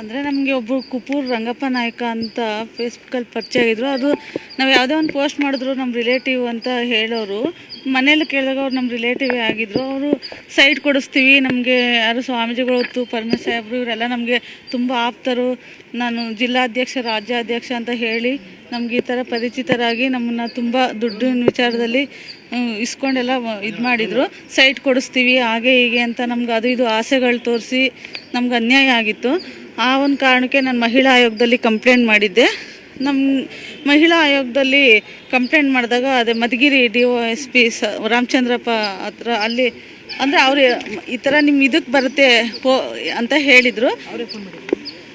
ಅಂದರೆ ನಮಗೆ ಒಬ್ಬರು ಕುಪೂರ್ ರಂಗಪ್ಪ ನಾಯಕ ಅಂತ ಫೇಸ್ಬುಕ್ಕಲ್ಲಿ ಪರಿಚಯ ಆಗಿದ್ರು. ಅದು ನಾವು ಯಾವುದೇ ಒಂದು ಪೋಸ್ಟ್ ಮಾಡಿದ್ರು ನಮ್ಮ ರಿಲೇಟಿವ್ ಅಂತ ಹೇಳೋರು. ಮನೇಲಿ ಕೇಳಿದಾಗ ಅವ್ರು ನಮ್ಮ ರಿಲೇಟಿವೇ ಆಗಿದ್ರು. ಅವರು ಸೈಟ್ ಕೊಡಿಸ್ತೀವಿ, ನಮಗೆ ಯಾರು ಸ್ವಾಮೀಜಿಗಳು ಹೊತ್ತು ಪರಮೇಶ್ ಇವರೆಲ್ಲ ನಮಗೆ ತುಂಬ ಆಪ್ತರು. ನಾನು ಜಿಲ್ಲಾಧ್ಯಕ್ಷ, ರಾಜ್ಯಾಧ್ಯಕ್ಷ ಅಂತ ಹೇಳಿ ನಮ್ಗೆ ಈ ಥರ ಪರಿಚಿತರಾಗಿ ನಮ್ಮನ್ನು ತುಂಬ ದುಡ್ಡಿನ ವಿಚಾರದಲ್ಲಿ ಇಸ್ಕೊಂಡೆಲ್ಲ ಇದು ಮಾಡಿದರು. ಸೈಟ್ ಕೊಡಿಸ್ತೀವಿ, ಹಾಗೆ ಹೀಗೆ ಅಂತ ನಮ್ಗೆ ಅದು ಇದು ಆಸೆಗಳು ತೋರಿಸಿ ನಮ್ಗೆ ಅನ್ಯಾಯ ಆಗಿತ್ತು. ಆ ಒಂದು ಕಾರಣಕ್ಕೆ ನಾನು ಮಹಿಳಾ ಆಯೋಗದಲ್ಲಿ ಕಂಪ್ಲೇಂಟ್ ಮಾಡಿದ್ದೆ. ನಮ್ಮ ಮಹಿಳಾ ಆಯೋಗದಲ್ಲಿ ಕಂಪ್ಲೇಂಟ್ ಮಾಡಿದಾಗ ಅದೇ Madhugiri D O S P ಸ ರಾಮಚಂದ್ರಪ್ಪ ಹತ್ರ ಅಲ್ಲಿ ಅಂದರೆ ಅವರು ಈ ಥರ ನಿಮ್ಮ ಇದಕ್ಕೆ ಬರುತ್ತೆ ಹೋ ಅಂತ ಹೇಳಿದರು.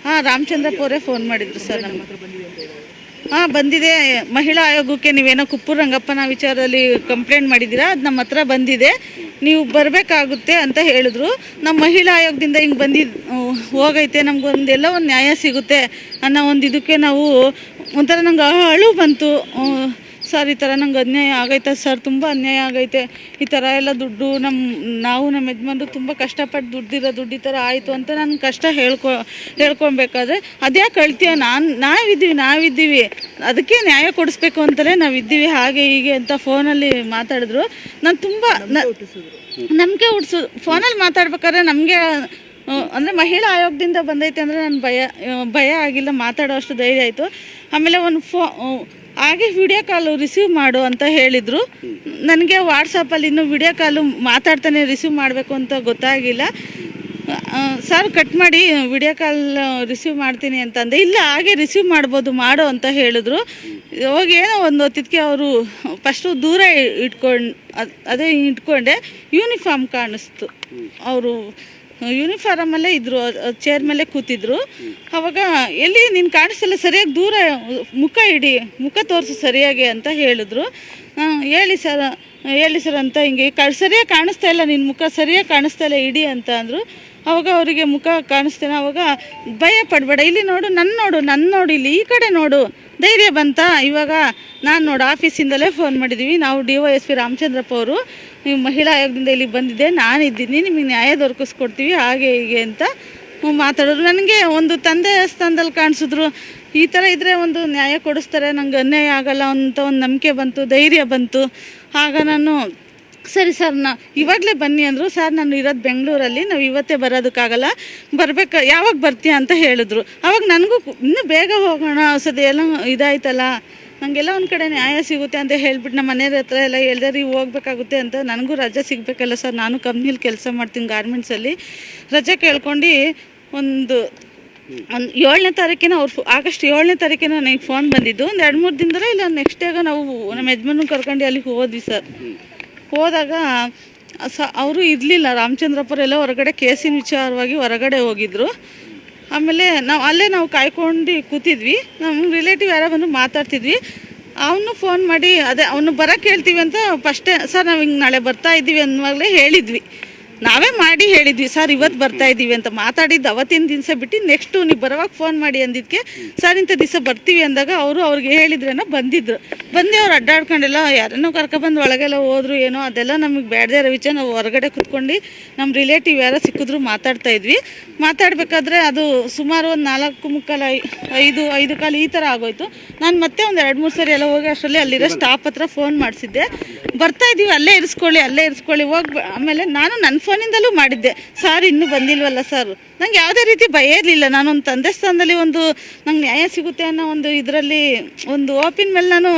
ಹಾಂ ರಾಮಚಂದ್ರಪ್ಪ ಅವರೇ ಫೋನ್ ಮಾಡಿದರು ಸರ್ ನಮ್ಮ ಹಾಂ ಬಂದಿದೆ. ಮಹಿಳಾ ಆಯೋಗಕ್ಕೆ ನೀವೇನೋ ಕುಪ್ಪೂರ್ ರಂಗಪ್ಪನ ವಿಚಾರದಲ್ಲಿ ಕಂಪ್ಲೇಂಟ್ ಮಾಡಿದ್ದೀರಾ? ಅದು ನಮ್ಮ ಹತ್ರ ಬಂದಿದೆ. ನೀವು ಬರಬೇಕಾಗುತ್ತೆ ಅಂತ ಹೇಳಿದ್ರು. ನಮ್ಮ ಮಹಿಳಾ ಆಯೋಗದಿಂದ ಹಿಂಗೆ ಬಂದಿದ್ದು ಹೋಗೈತೆ ನಮ್ಗೊಂದು ಎಲ್ಲ ಒಂದು ನ್ಯಾಯ ಸಿಗುತ್ತೆ ಅನ್ನೋ ಒಂದು ಇದಕ್ಕೆ ನಾವು ಒಂಥರ ನಂಗೆ ಅಳು ಬಂತು. ಸರ್ ಈ ಥರ ನಂಗೆ ಅನ್ಯಾಯ ಆಗೈತೆ ಸರ್ ತುಂಬ ಅನ್ಯಾಯ ಆಗೈತೆ. ಈ ಥರ ಎಲ್ಲ ದುಡ್ಡು ನಮ್ಮ ನಾವು ನಮ್ಮ ಯಜಮಾನ್ರು ತುಂಬ ಕಷ್ಟಪಟ್ಟು ದುಡ್ಡಿರೋ ದುಡ್ಡು ಈ ಥರ ಆಯಿತು ಅಂತ ನಾನು ಕಷ್ಟ ಹೇಳ್ಕೊ ಹೇಳ್ಕೊಬೇಕಾದ್ರೆ ಅದ್ಯಾಕೆ ಕಳ್ತೀಯ ನಾನು ನಾವಿದ್ದೀವಿ ನಾವಿದ್ದೀವಿ. ಅದಕ್ಕೆ ನ್ಯಾಯ ಕೊಡಿಸ್ಬೇಕು ಅಂತಲೇ ನಾವಿದ್ದೀವಿ ಹಾಗೆ ಹೀಗೆ ಅಂತ ಫೋನಲ್ಲಿ ಮಾತಾಡಿದ್ರು. ನಾನು ತುಂಬ ನಂಬಿಕೆ ಹುಡ್ಸು ಫೋನಲ್ಲಿ ಮಾತಾಡ್ಬೇಕಾದ್ರೆ ನಮಗೆ ಅಂದರೆ ಮಹಿಳಾ ಆಯೋಗದಿಂದ ಬಂದೈತೆ ಅಂದರೆ ನಾನು ಭಯ ಭಯ ಆಗಿಲ್ಲ ಮಾತಾಡೋ ಅಷ್ಟು ಧೈರ್ಯ ಆಯಿತು. ಆಮೇಲೆ ಒಂದು ಫೋ ಹಾಗೆ ವಿಡಿಯೋ ಕಾಲು ರಿಸೀವ್ ಮಾಡು ಅಂತ ಹೇಳಿದರು. ನನಗೆ ವಾಟ್ಸಪ್ಪಲ್ಲಿ ಇನ್ನೂ ವಿಡಿಯೋ ಕಾಲು ಮಾತಾಡ್ತಾನೆ ರಿಸೀವ್ ಮಾಡಬೇಕು ಅಂತ ಗೊತ್ತಾಗಿಲ್ಲ. ಸರ್ ಕಟ್ ಮಾಡಿ ವಿಡಿಯೋ ಕಾಲ್ ರಿಸೀವ್ ಮಾಡ್ತೀನಿ ಅಂತಂದೆ. ಇಲ್ಲ ಹಾಗೆ ರಿಸೀವ್ ಮಾಡ್ಬೋದು ಮಾಡು ಅಂತ ಹೇಳಿದ್ರು. ಹೋಗಿ ಏನೋ ಒಂದು ಹೊತ್ತಿದ್ಕೆ ಅವರು ಫಸ್ಟು ದೂರ ಇಟ್ಕೊಂಡು ಅದೇ ಇಟ್ಕೊಂಡೆ. ಯೂನಿಫಾರ್ಮ್ ಕಾಣಿಸ್ತು. ಅವರು ಯೂನಿಫಾರ್ಮಲ್ಲೇ ಇದ್ದರು ಚೇರ್ ಮೇಲೆ ಕೂತಿದ್ರು. ಅವಾಗ ಎಲ್ಲಿ ನೀನು ಕಾಣಿಸಲ್ಲ, ಸರಿಯಾಗಿ ದೂರ ಮುಖ ಇಡಿ, ಮುಖ ತೋರಿಸು ಸರಿಯಾಗಿ ಅಂತ ಹೇಳಿದ್ರು. ಹೇಳಿ ಸರ್ ಹೇಳಿ ಸರ್ ಅಂತ ಹಿಂಗೆ ಸರಿಯಾಗಿ ಕಾಣಿಸ್ತಾ ಇಲ್ಲ ನಿನ್ನ ಮುಖ, ಸರಿಯಾಗಿ ಕಾಣಿಸ್ತಾ ಇಲ್ಲ, ಇಡಿ ಅಂತ ಅಂದರು. ಅವಾಗ ಅವರಿಗೆ ಮುಖ ಕಾಣಿಸ್ತೇನೆ, ಅವಾಗ ಭಯ ಪಡಬೇಡ. ಇಲ್ಲಿ ನೋಡು ನನ್ನ ನೋಡು ನನ್ನ ನೋಡು, ಇಲ್ಲಿ ಈ ಕಡೆ ನೋಡು. ಧೈರ್ಯ ಬಂತಾ. ಇವಾಗ ನಾನು ನೋಡಿ ಆಫೀಸಿಂದಲೇ ಫೋನ್ ಮಾಡಿದ್ದೀವಿ ನಾವು D O S P Ramachandrappa ಅವರು, ನೀವು ಮಹಿಳಾ ಆಯೋಗದಿಂದ ಇಲ್ಲಿ ಬಂದಿದ್ದೆ. ನಾನಿದ್ದೀನಿ ನಿಮಗೆ ನ್ಯಾಯ ದೊರಕಿಸ್ಕೊಡ್ತೀವಿ, ಹಾಗೆ ಹೀಗೆ ಅಂತ ಮಾತಾಡೋರು. ನನಗೆ ಒಂದು ತಂದೆ ಸ್ಥಾನದಲ್ಲಿ ಕಾಣಿಸಿದ್ರು. ಈ ಥರ ಇದ್ದರೆ ಒಂದು ನ್ಯಾಯ ಕೊಡಿಸ್ತಾರೆ. ನಂಗೆ ಅನ್ಯಾಯ ಆಗಲ್ಲ ಅಂತ ಒಂದು ನಂಬಿಕೆ ಬಂತು, ಧೈರ್ಯ ಬಂತು. ಆಗ ನಾನು ಸರಿ ಸರ್, ನಾ ಇವಾಗಲೇ ಬನ್ನಿ ಅಂದರು, ಸರ್, ನಾನು ಇರೋದು ಬೆಂಗಳೂರಲ್ಲಿ, ನಾವು ಇವತ್ತೇ ಬರೋದಕ್ಕಾಗಲ್ಲ, ಬರಬೇಕು, ಯಾವಾಗ ಬರ್ತೀಯ ಅಂತ ಹೇಳಿದ್ರು. ಅವಾಗ ನನಗೂ ಇನ್ನೂ ಬೇಗ ಹೋಗೋಣ ಸದ್ಯ ಎಲ್ಲ ಇದಾಯ್ತಲ್ಲ ನನಗೆಲ್ಲ ಒಂದು ಕಡೆ ನ್ಯಾಯ ಸಿಗುತ್ತೆ ಅಂತ ಹೇಳ್ಬಿಟ್ಟು ನಮ್ಮ ಮನೆಯವ್ರ ಹತ್ರ ಎಲ್ಲ ಹೇಳ್ದೆ, ರೀ, ಹೋಗ್ಬೇಕಾಗುತ್ತೆ ಅಂತ ನನಗೂ ರಜೆ ಸಿಗಬೇಕಲ್ಲ ಸರ್, ನಾನು ಕಂಪ್ನಿಲಿ ಕೆಲಸ ಮಾಡ್ತೀನಿ ಗಾರ್ಮೆಂಟ್ಸಲ್ಲಿ ರಜೆ ಕೇಳ್ಕೊಂಡು ಒಂದು ಒಂದು ಏಳನೇ ತಾರೀಕಿನ ಅವ್ರು ಆಗಸ್ಟ್ ಏಳನೇ ತಾರೀಕಿನ ನನಗೆ ಫೋನ್ ಬಂದಿದ್ದು, ಒಂದು ಎರಡು ಮೂರು ದಿನದಲ್ಲ ಇಲ್ಲ ನೆಕ್ಸ್ಟ್ ಡೇಗ ನಾವು ನಮ್ಮ ಯಜಮಾನ ಕರ್ಕೊಂಡು ಅಲ್ಲಿಗೆ ಹೋದ್ವಿ ಸರ್. ಹೋದಾಗ, ಸ, ಅವರು ಇರಲಿಲ್ಲ. ರಾಮಚಂದ್ರಪ್ಪರೆಲ್ಲ ಹೊರಗಡೆ ಕೇಸಿನ ವಿಚಾರವಾಗಿ ಹೊರಗಡೆ ಹೋಗಿದ್ರು. ಆಮೇಲೆ ನಾವು, ಅಲ್ಲೇ ನಾವು ಕಾಯ್ಕೊಂಡು ಕೂತಿದ್ವಿ. ನಮ್ಮ ರಿಲೇಟಿವ್ ಯಾರೋ ಬಂದು ಮಾತಾಡ್ತಿದ್ವಿ. ಅವನು ಫೋನ್ ಮಾಡಿ, ಅದೇ, ಅವನು ಬರೋಕ್ಕೆ ಹೇಳ್ತೀವಿ ಅಂತ ಫಸ್ಟೇ, ಸರ್, ನಾವು ಹಿಂಗೆ ನಾಳೆ ಬರ್ತಾ ಇದ್ದೀವಿ ಅನ್ನುವಾಗಲೇ ಹೇಳಿದ್ವಿ. ನಾವೇ ಮಾಡಿ ಹೇಳಿದ್ವಿ, ಸರ್ ಇವತ್ತು ಬರ್ತಾ ಇದ್ದೀವಿ ಅಂತ ಮಾತಾಡಿದ್ದು ಅವತ್ತಿನ ದಿವಸ ಬಿಟ್ಟು ನೆಕ್ಸ್ಟು ನೀವು ಬರೋವಾಗ ಫೋನ್ ಮಾಡಿ ಅಂದಿದ್ದಕ್ಕೆ ಸರ್, ಇಂಥ ದಿವಸ ಬರ್ತೀವಿ ಅಂದಾಗ ಅವರು ಅವ್ರಿಗೆ ಹೇಳಿದ್ರೇನೋ ಬಂದಿದ್ರು. ಬಂದು ಅವ್ರು ಅಡ್ಡಾಡ್ಕೊಂಡೆಲ್ಲ, ಯಾರನ್ನೋ ಕರ್ಕೊಬಂದು ಒಳಗೆಲ್ಲ ಹೋದ್ರು ಏನೋ ಅದೆಲ್ಲ ನಮಗೆ ಬೇಡದೇ ಇರೋ ನಾವು ಹೊರಗಡೆ ಕುತ್ಕೊಂಡು ನಮ್ಮ ರಿಲೇಟಿವ್ ಯಾರೋ ಸಿಕ್ಕಿದ್ರು ಮಾತಾಡ್ತಾ ಇದ್ವಿ. ಮಾತಾಡಬೇಕಾದ್ರೆ ಅದು ಸುಮಾರು ಒಂದು ನಾಲ್ಕು ಮುಕ್ಕಾಲ ಐದು ಐದು ಕಾಲು ಈ ಥರ ಆಗೋಯ್ತು. ನಾನು ಮತ್ತೆ ಒಂದು ಎರಡು, ಮೂರು ಸರಿ ಎಲ್ಲ ಹೋಗಿ ಅಷ್ಟರಲ್ಲಿ ಅಲ್ಲಿರೋ ಸ್ಟಾಫ್ ಹತ್ರ ಫೋನ್ ಮಾಡಿಸಿದ್ದೆ. ಬರ್ತಾ ಇದ್ದೀವಿ ಅಲ್ಲೇ ಇರಿಸ್ಕೊಳ್ಳಿ ಅಲ್ಲೇ ಇರಿಸ್ಕೊಳ್ಳಿ, ಹೋಗಿ ಆಮೇಲೆ ನಾನು ನನ್ನ ಫೋನಿಂದಲೂ ಮಾಡಿದ್ದೆ. ಸರ್, ಇನ್ನೂ ಬಂದಿಲ್ವಲ್ಲ ಸರ್? ನಂಗೆ ಯಾವುದೇ ರೀತಿ ಭಯ ಇರಲಿಲ್ಲ. ನಾನೊಂದು ತಂದೆ ಸ್ಥಾನದಲ್ಲಿ ಒಂದು ನಂಗೆ ನ್ಯಾಯ ಸಿಗುತ್ತೆ ಅನ್ನೋ ಒಂದು ಇದರಲ್ಲಿ ಒಂದು ಓಪಿನ ಮೇಲೆ ನಾನು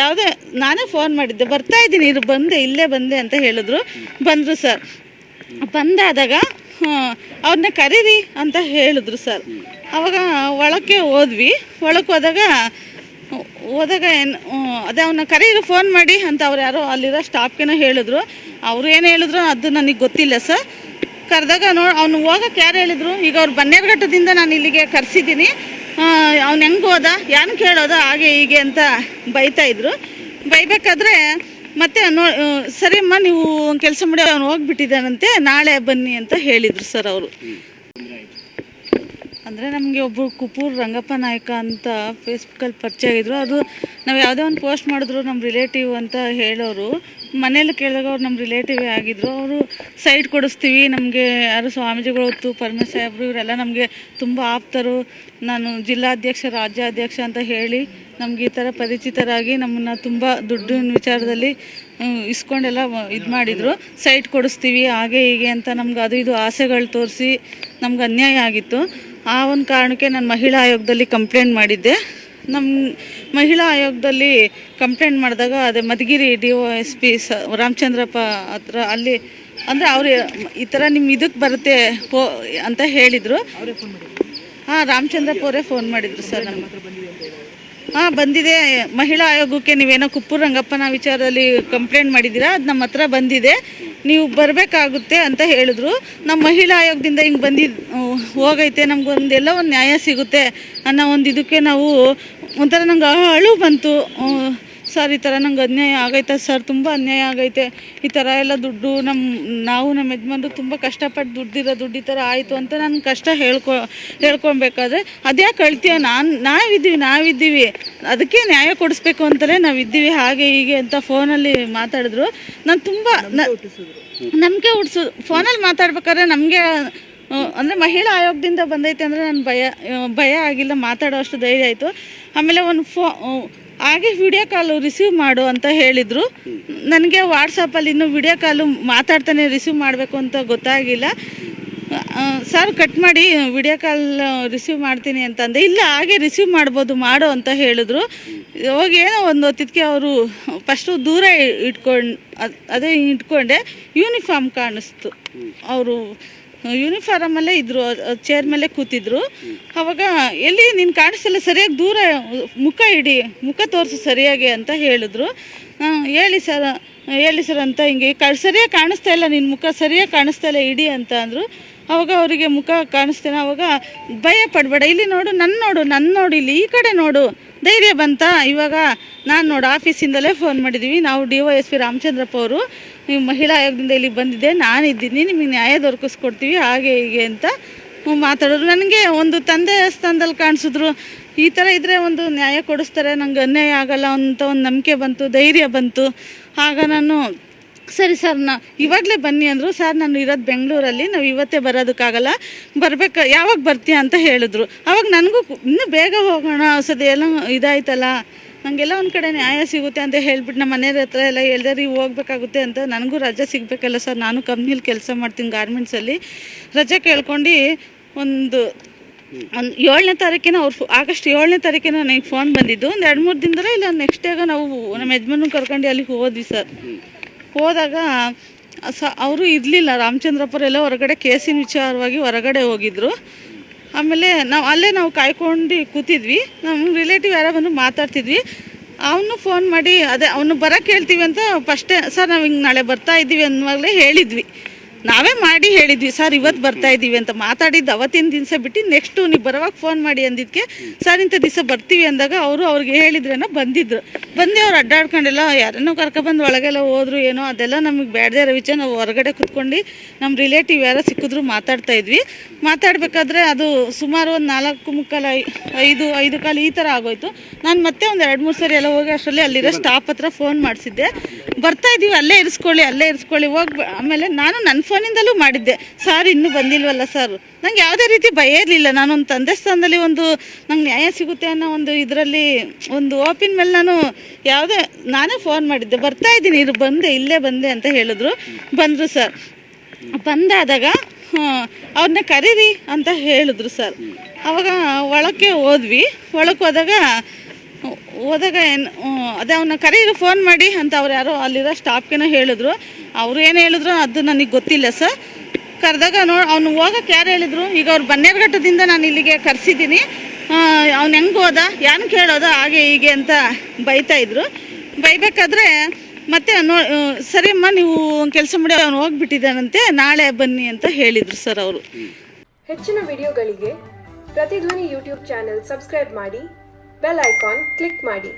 ಯಾವುದೇ, ನಾನೇ ಫೋನ್ ಮಾಡಿದ್ದೆ. ಬರ್ತಾ ಇದ್ದೀನಿ, ಇರು, ಬಂದೆ, ಇಲ್ಲೇ ಬಂದೆ ಅಂತ ಹೇಳಿದ್ರು. ಬಂದರು ಸರ್. ಬಂದಾದಾಗ ಅವ್ರನ್ನ ಕರೀರಿ ಅಂತ ಹೇಳಿದ್ರು ಸರ್. ಅವಾಗ ಒಳಕ್ಕೆ ಹೋದ್ವಿ. ಒಳಕ್ಕೆ ಹೋದಾಗ ಹೋದಾಗ ಏನು ಅದೇ ಅವನ್ನ ಕರೀರಿ ಫೋನ್ ಮಾಡಿ ಅಂತ ಅವ್ರು ಯಾರೋ ಅಲ್ಲಿರೋ ಸ್ಟಾಫ್ಗೇನ ಹೇಳಿದ್ರು. ಅವರು ಏನು ಹೇಳಿದ್ರು ಅದು ನನಗೆ ಗೊತ್ತಿಲ್ಲ ಸರ್ ಕರೆದಾಗ ನೋ ಅವ್ನು ಹೋಗಕ್ಕೆ ಯಾರು ಹೇಳಿದ್ರು? ಈಗ ಅವ್ರು ಬನ್ನೇರ್ಘಟ್ಟದಿಂದ ನಾನು ಇಲ್ಲಿಗೆ ಕರೆಸಿದ್ದೀನಿ. ಅವ್ನು ಹೆಂಗೆ ಹೋದ? ಯಾರು ಕೇಳೋದ? ಹಾಗೆ ಹೀಗೆ ಅಂತ ಬೈತಾ ಇದ್ರು. ಬೈಬೇಕಾದ್ರೆ ಮತ್ತೆ ನೋ ಸರಿಯಮ್ಮ, ನೀವು ಕೆಲಸ ಮಾಡಿ, ಅವ್ನು ಹೋಗ್ಬಿಟ್ಟಿದ್ದಾನಂತೆ, ನಾಳೆ ಬನ್ನಿ ಅಂತ ಹೇಳಿದರು ಸರ್ ಅವರು. ಅಂದರೆ ನಮಗೆ ಒಬ್ಬರು ಕುಪೂರ್ ರಂಗಪ್ಪ ನಾಯಕ ಅಂತ ಫೇಸ್ಬುಕ್ಕಲ್ಲಿ ಪರಿಚಯ ಆಗಿದ್ರು. ಅದು ನಾವು ಯಾವುದೇ ಒಂದು ಪೋಸ್ಟ್ ಮಾಡಿದ್ರು ನಮ್ಮ ರಿಲೇಟಿವ್ ಅಂತ ಹೇಳೋರು. ಮನೇಲಿ ಕೇಳಿದಾಗ ಅವ್ರು ನಮ್ಮ ರಿಲೇಟಿವೇ ಆಗಿದ್ರು. ಅವರು ಸೈಟ್ ಕೊಡಿಸ್ತೀವಿ, ನಮಗೆ ಯಾರು ಸ್ವಾಮೀಜಿಗಳು ಹೊತ್ತು ಪರಮೇಶ್ ಇವರೆಲ್ಲ ನಮಗೆ ತುಂಬ ಆಪ್ತರು. ನಾನು ಜಿಲ್ಲಾಧ್ಯಕ್ಷ, ರಾಜ್ಯಾಧ್ಯಕ್ಷ ಅಂತ ಹೇಳಿ ನಮ್ಗೆ ಈ ಥರ ಪರಿಚಿತರಾಗಿ ನಮ್ಮನ್ನು ತುಂಬ ದುಡ್ಡಿನ ವಿಚಾರದಲ್ಲಿ ಇಸ್ಕೊಂಡೆಲ್ಲ ಇದು ಮಾಡಿದರು. ಸೈಟ್ ಕೊಡಿಸ್ತೀವಿ, ಹಾಗೆ ಹೀಗೆ ಅಂತ ನಮ್ಗೆ ಅದು ಇದು ಆಸೆಗಳು ತೋರಿಸಿ ನಮ್ಗೆ ಅನ್ಯಾಯ ಆಗಿತ್ತು. ಆ ಒಂದು ಕಾರಣಕ್ಕೆ ನಾನು ಮಹಿಳಾ ಆಯೋಗದಲ್ಲಿ ಕಂಪ್ಲೇಂಟ್ ಮಾಡಿದ್ದೆ. ನಮ್ಮ ಮಹಿಳಾ ಆಯೋಗದಲ್ಲಿ ಕಂಪ್ಲೇಂಟ್ ಮಾಡಿದಾಗ ಅದೇ Madhugiri D O S P ಸ ರಾಮಚಂದ್ರಪ್ಪ ಹತ್ರ ಅಲ್ಲಿ ಅಂದರೆ ಅವರು ಈ ಥರ ನಿಮ್ಮ ಇದಕ್ಕೆ ಬರುತ್ತೆ ಹೋ ಅಂತ ಹೇಳಿದರು. ಹಾಂ ರಾಮಚಂದ್ರಪ್ಪ ಅವರೇ ಫೋನ್ ಮಾಡಿದರು ಸರ್ ನಮ್ಮ ಹಾಂ ಬಂದಿದೆ. ಮಹಿಳಾ ಆಯೋಗಕ್ಕೆ ನೀವೇನೋ ಕುಪ್ಪು ರಂಗಪ್ಪನ ವಿಚಾರದಲ್ಲಿ ಕಂಪ್ಲೇಂಟ್ ಮಾಡಿದ್ದೀರಾ? ಅದು ನಮ್ಮ ಹತ್ರ ಬಂದಿದೆ. ನೀವು ಬರಬೇಕಾಗುತ್ತೆ ಅಂತ ಹೇಳಿದ್ರು. ನಮ್ಮ ಮಹಿಳಾ ಆಯೋಗದಿಂದ ಹಿಂಗೆ ಬಂದಿದ್ದು ಹೋಗೈತೆ ನಮ್ಗೊಂದು ಒಂದೆಲ್ಲ ಒಂದು ನ್ಯಾಯ ಸಿಗುತ್ತೆ ಅನ್ನೋ ಒಂದು ಇದಕ್ಕೆ ನಾವು ಒಂಥರ ನಂಗೆ ಅಳು ಬಂತು. ಸರ್ ಈ ಥರ ನಂಗೆ ಅನ್ಯಾಯ ಆಗೈತೆ ಸರ್ ತುಂಬ ಅನ್ಯಾಯ ಆಗೈತೆ. ಈ ಥರ ಎಲ್ಲ ದುಡ್ಡು ನಮ್ಮ ನಾವು ನಮ್ಮ ಯಜಮಾನ್ರು ತುಂಬ ಕಷ್ಟಪಟ್ಟು ದುಡ್ಡಿರೋ ದುಡ್ಡು ಈ ಥರ ಆಯಿತು ಅಂತ ನಾನು ಕಷ್ಟ ಹೇಳ್ಕೊ ಹೇಳ್ಕೊಬೇಕಾದ್ರೆ ಅದ್ಯಾಕೆ ಕಳ್ತೀಯ ನಾನು ನಾವಿದ್ದೀವಿ ನಾವಿದ್ದೀವಿ. ಅದಕ್ಕೆ ನ್ಯಾಯ ಕೊಡಿಸ್ಬೇಕು ಅಂತಲೇ ನಾವಿದ್ದೀವಿ ಹಾಗೆ ಹೀಗೆ ಅಂತ ಫೋನಲ್ಲಿ ಮಾತಾಡಿದ್ರು. ನಾನು ತುಂಬ ನಂಬಿಕೆ ಹುಡ್ಸೋದು ಫೋನಲ್ಲಿ ಮಾತಾಡ್ಬೇಕಾದ್ರೆ ನಮಗೆ ಅಂದರೆ ಮಹಿಳಾ ಆಯೋಗದಿಂದ ಬಂದೈತೆ ಅಂದರೆ ನಾನು ಭಯ ಭಯ ಆಗಿಲ್ಲ ಮಾತಾಡೋ ಅಷ್ಟು ಧೈರ್ಯ ಆಯಿತು. ಆಮೇಲೆ ಒಂದು ಫೋ ಹಾಗೆ ವಿಡಿಯೋ ಕಾಲು ರಿಸೀವ್ ಮಾಡು ಅಂತ ಹೇಳಿದರು. ನನಗೆ ವಾಟ್ಸಪ್ಪಲ್ಲಿ ಇನ್ನೂ ವಿಡಿಯೋ ಕಾಲು ಮಾತಾಡ್ತಾನೆ ರಿಸೀವ್ ಮಾಡಬೇಕು ಅಂತ ಗೊತ್ತಾಗಿಲ್ಲ. ಸರ್ ಕಟ್ ಮಾಡಿ ವಿಡಿಯೋ ಕಾಲ್ ರಿಸೀವ್ ಮಾಡ್ತೀನಿ ಅಂತಂದೆ. ಇಲ್ಲ ಹಾಗೆ ರಿಸೀವ್ ಮಾಡ್ಬೋದು ಮಾಡು ಅಂತ ಹೇಳಿದ್ರು. ಹೋಗಿ ಏನೋ ಒಂದು ಹೊತ್ತಿದ್ಕೆ ಅವರು ಫಸ್ಟು ದೂರ ಇಟ್ಕೊಂಡು ಅದೇ ಇಟ್ಕೊಂಡೆ. ಯೂನಿಫಾರ್ಮ್ ಕಾಣಿಸ್ತು. ಅವರು ಯೂನಿಫಾರಮಲ್ಲೇ ಇದ್ದರು ಚೇರ್ ಮೇಲೆ ಕೂತಿದ್ರು. ಅವಾಗ ಎಲ್ಲಿ ನೀನು ಕಾಣಿಸಲ್ಲ, ಸರಿಯಾಗಿ ದೂರ, ಮುಖ ಇಡಿ, ಮುಖ ತೋರಿಸು ಸರಿಯಾಗಿ ಅಂತ ಹೇಳಿದ್ರು. ಹೇಳಿ ಸರ್. ಹೇಳಿ ಸರ್ ಅಂತ ಹಿಂಗೆ ಕ ಸರಿಯಾಗಿ ಕಾಣಿಸ್ತಾ ಇಲ್ಲ ನಿನ್ನ ಮುಖ, ಸರಿಯಾಗಿ ಕಾಣಿಸ್ತಾ ಇಲ್ಲ, ಇಡಿ ಅಂತ ಅಂದರು. ಅವಾಗ ಅವರಿಗೆ ಮುಖ ಕಾಣಿಸ್ತೇನೆ ಅವಾಗ ಭಯ ಪಡಬೇಡ. ಇಲ್ಲಿ ನೋಡು ನನ್ನ ನೋಡು ನನ್ನ ನೋಡು, ಇಲ್ಲಿ ಈ ಕಡೆ ನೋಡು. ಧೈರ್ಯ ಬಂತ. ಇವಾಗ ನಾನು ನೋಡು, ಆಫೀಸಿಂದಲೇ ಫೋನ್ ಮಾಡಿದ್ದೀವಿ ನಾವು D O S P Ramachandrappa ಅವರು, ನೀವು ಮಹಿಳಾ ಆಯೋಗದಿಂದ ಇಲ್ಲಿಗೆ ಬಂದಿದ್ದೆ ನಾನು ಇದ್ದೀನಿ ನಿಮಗೆ ನ್ಯಾಯ ದೊರಕಿಸ್ಕೊಡ್ತೀವಿ, ಹಾಗೆ ಹೀಗೆ ಅಂತ ಮಾತಾಡೋರು. ನನಗೆ ಒಂದು ತಂದೆ ಸ್ಥಾನದಲ್ಲಿ ಕಾಣಿಸಿದ್ರು. ಈ ಥರ ಇದ್ದರೆ ಒಂದು ನ್ಯಾಯ ಕೊಡಿಸ್ತಾರೆ. ನಂಗೆ ಅನ್ಯಾಯ ಆಗಲ್ಲ ಅಂತ ಒಂದು ನಂಬಿಕೆ ಬಂತು, ಧೈರ್ಯ ಬಂತು. ಆಗ ನಾನು, ಸರಿ ಸರ್, ನಾ ಇವಾಗಲೇ ಬನ್ನಿ ಅಂದರು. ಸರ್, ನಾನು ಇರೋದು ಬೆಂಗಳೂರಲ್ಲಿ, ನಾವು ಇವತ್ತೇ ಬರೋದಕ್ಕಾಗಲ್ಲ, ಬರಬೇಕು, ಯಾವಾಗ ಬರ್ತೀಯ ಅಂತ ಹೇಳಿದ್ರು. ಆವಾಗ ನನಗೂ ಇನ್ನೂ ಬೇಗ ಹೋಗೋಣ ಸದ ಎಲ್ಲ ಇದಾಯ್ತಲ್ಲ ನನಗೆಲ್ಲ ಒಂದು ಕಡೆ ನ್ಯಾಯ ಸಿಗುತ್ತೆ ಅಂತ ಹೇಳ್ಬಿಟ್ಟು ನಮ್ಮ ಮನೆಯವ್ರ ಹತ್ರ ಎಲ್ಲ ಹೇಳಿದೆ, ರೀ, ಹೋಗ್ಬೇಕಾಗುತ್ತೆ ಅಂತ. ನನಗೂ ರಜೆ ಸಿಗಬೇಕಲ್ಲ ಸರ್, ನಾನು ಕಂಪ್ನಿಲಿ ಕೆಲಸ ಮಾಡ್ತೀನಿ ಗಾರ್ಮೆಂಟ್ಸಲ್ಲಿ. ರಜೆ ಕೇಳ್ಕೊಂಡು ಒಂದು ಒಂದು ಏಳನೇ ತಾರೀಕಿನ ಅವ್ರು ಆಗಸ್ಟ್ ಏಳನೇ ತಾರೀಕಿನ ನನಗೆ ಫೋನ್ ಬಂದಿದ್ದು. ಒಂದು ಎರಡು ಮೂರು ದಿನದಲ್ಲೇ ಇಲ್ಲ ನೆಕ್ಸ್ಟ್ ಡೇಗ ನಾವು ನಮ್ಮ ಯಜಮಾನ ಕರ್ಕೊಂಡು ಅಲ್ಲಿಗೆ ಹೋದ್ವಿ ಸರ್ ಹೋದಾಗ ಸ ಅವರು ಇರಲಿಲ್ಲ ರಾಮಚಂದ್ರಪ್ಪರೆಲ್ಲ ಹೊರಗಡೆ ಕೇಸಿನ ವಿಚಾರವಾಗಿ ಹೊರಗಡೆ ಹೋಗಿದ್ರು. ಆಮೇಲೆ ನಾವು ಅಲ್ಲೇ ನಾವು ಕಾಯ್ಕೊಂಡು ಕೂತಿದ್ವಿ. ನಮ್ಮ ರಿಲೇಟಿವ್ ಯಾರೋ ಬಂದು ಮಾತಾಡ್ತಿದ್ವಿ. ಅವನು ಫೋನ್ ಮಾಡಿ ಅದೇ, ಅವನು ಬರೋಕ್ಕೆ ಹೇಳ್ತೀವಿ ಅಂತ ಫಸ್ಟೇ ಸರ್ ನಾವು ಹಿಂಗೆ ನಾಳೆ ಬರ್ತಾ ಇದ್ದೀವಿ ಅನ್ನುವಾಗಲೇ ಹೇಳಿದ್ವಿ. ನಾವೇ ಮಾಡಿ ಹೇಳಿದ್ವಿ, ಸರ್ ಇವತ್ತು ಬರ್ತಾ ಇದ್ದೀವಿ ಅಂತ ಮಾತಾಡಿದ್ದು ಅವತ್ತಿನ ದಿವಸ ಬಿಟ್ಟು ನೆಕ್ಸ್ಟು ನೀವು ಬರೋವಾಗ ಫೋನ್ ಮಾಡಿ ಅಂದಿದ್ದಕ್ಕೆ ಸರ್, ಇಂಥ ದಿವಸ ಬರ್ತೀವಿ ಅಂದಾಗ ಅವರು ಅವ್ರಿಗೆ ಹೇಳಿದ್ರೇನ ಬಂದಿದ್ರು. ಬಂದು ಅವ್ರು ಅಡ್ಡಾಡ್ಕೊಂಡೆಲ್ಲ, ಯಾರನ್ನೋ ಕರ್ಕೊಬಂದು ಒಳಗೆಲ್ಲ ಹೋದ್ರು ಏನೋ, ಅದೆಲ್ಲ ನಮಗೆ ಬೇಡದೇ ಇರೋ ವಿಚಾರ, ನಾವು ಹೊರಗಡೆ ಕುತ್ಕೊಂಡು ನಮ್ಮ ರಿಲೇಟಿವ್ ಯಾರೋ ಸಿಕ್ಕಿದ್ರು ಮಾತಾಡ್ತಾ ಇದ್ವಿ. ಮಾತಾಡಬೇಕಾದ್ರೆ ಅದು ಸುಮಾರು ಒಂದು ನಾಲ್ಕು ಮುಕ್ಕಾಲು ಐದು ಐದು ಕಾಲು ಈ ಥರ ಆಗೋಯ್ತು. ನಾನು ಮತ್ತೆ ಒಂದು ಎರಡು, ಮೂರು ಸರಿ ಎಲ್ಲ ಹೋಗಿ ಅಷ್ಟರಲ್ಲಿ ಅಲ್ಲಿರೋ ಸ್ಟಾಫ್ ಹತ್ರ ಫೋನ್ ಮಾಡಿಸಿದ್ದೆ. ಬರ್ತಾ ಇದ್ದೀವಿ ಅಲ್ಲೇ ಇರಿಸ್ಕೊಳ್ಳಿ ಅಲ್ಲೇ ಇರಿಸ್ಕೊಳ್ಳಿ ಹೋಗಿ ಆಮೇಲೆ ನಾನು ನನ್ನ ಫೋನಿಂದಲೂ ಮಾಡಿದ್ದೆ. ಸರ್, ಇನ್ನೂ ಬಂದಿಲ್ವಲ್ಲ ಸರ್? ನಂಗೆ ಯಾವುದೇ ರೀತಿ ಭಯ ಇರಲಿಲ್ಲ. ನಾನು ಒಂದು ತಂದೆ ಸ್ಥಾನದಲ್ಲಿ ಒಂದು, ನಂಗೆ ನ್ಯಾಯ ಸಿಗುತ್ತೆ ಅನ್ನೋ ಒಂದು ಇದರಲ್ಲಿ ಒಂದು ಓಪಿನ ಮೇಲೆ ನಾನು ಯಾವುದೇ, ನಾನೇ ಫೋನ್ ಮಾಡಿದ್ದೆ. ಬರ್ತಾ ಇದ್ದೀನಿ ಇದು ಬಂದೆ, ಇಲ್ಲೇ ಬಂದೆ ಅಂತ ಹೇಳಿದ್ರು. ಬಂದರು ಸರ್. ಬಂದಾದಾಗ ಅವ್ರನ್ನ ಕರೀರಿ ಅಂತ ಹೇಳಿದ್ರು ಸರ್. ಅವಾಗ ಒಳಕ್ಕೆ ಹೋದ್ವಿ. ಒಳಕ್ಕೆ ಹೋದಾಗ ಹೋದಾಗ ಏನು ಅದೇ ಅವನ್ನ ಕರೀರಿ ಫೋನ್ ಮಾಡಿ ಅಂತ ಅವ್ರು ಯಾರೋ ಅಲ್ಲಿರೋ ಸ್ಟಾಫ್ಗೆನೋ ಹೇಳಿದ್ರು. ಅವ್ರು ಏನು ಹೇಳಿದ್ರು ಅದು ನನಗೆ ಗೊತ್ತಿಲ್ಲ ಸರ್. ಕರೆದಾಗ ನೋ ಅವ್ನು ಹೋಗಕ್ಕೆ ಯಾರು ಹೇಳಿದ್ರು? ಈಗ ಅವ್ರು ಬನ್ನೇರ್ಘಟ್ಟದಿಂದ ನಾನು ಇಲ್ಲಿಗೆ ಕರೆಸಿದ್ದೀನಿ. ಅವ್ನು ಹೆಂಗೆ ಹೋದ? ಯಾನು ಕೇಳೋದ? ಹಾಗೆ ಹೀಗೆ ಅಂತ ಬೈತಾ ಇದ್ರು. ಬೈಬೇಕಾದ್ರೆ ಮತ್ತೆ ನೋ ಸರಿಯಮ್ಮ, ನೀವು ಕೆಲಸ ಮಾಡಿ, ಅವ್ನು ಹೋಗ್ಬಿಟ್ಟಿದ್ದಾನಂತೆ, ನಾಳೆ ಬನ್ನಿ ಅಂತ ಹೇಳಿದರು ಸರ್ ಅವರು. ಹೆಚ್ಚಿನ ವಿಡಿಯೋಗಳಿಗೆ ಪ್ರತಿಧ್ವನಿ ಯೂಟ್ಯೂಬ್ ಚಾನೆಲ್ ಸಬ್ಸ್ಕ್ರೈಬ್ ಮಾಡಿ, ಬೆಲ್ ಐಕಾನ್ ಕ್ಲಿಕ್ ಮಾಡಿ.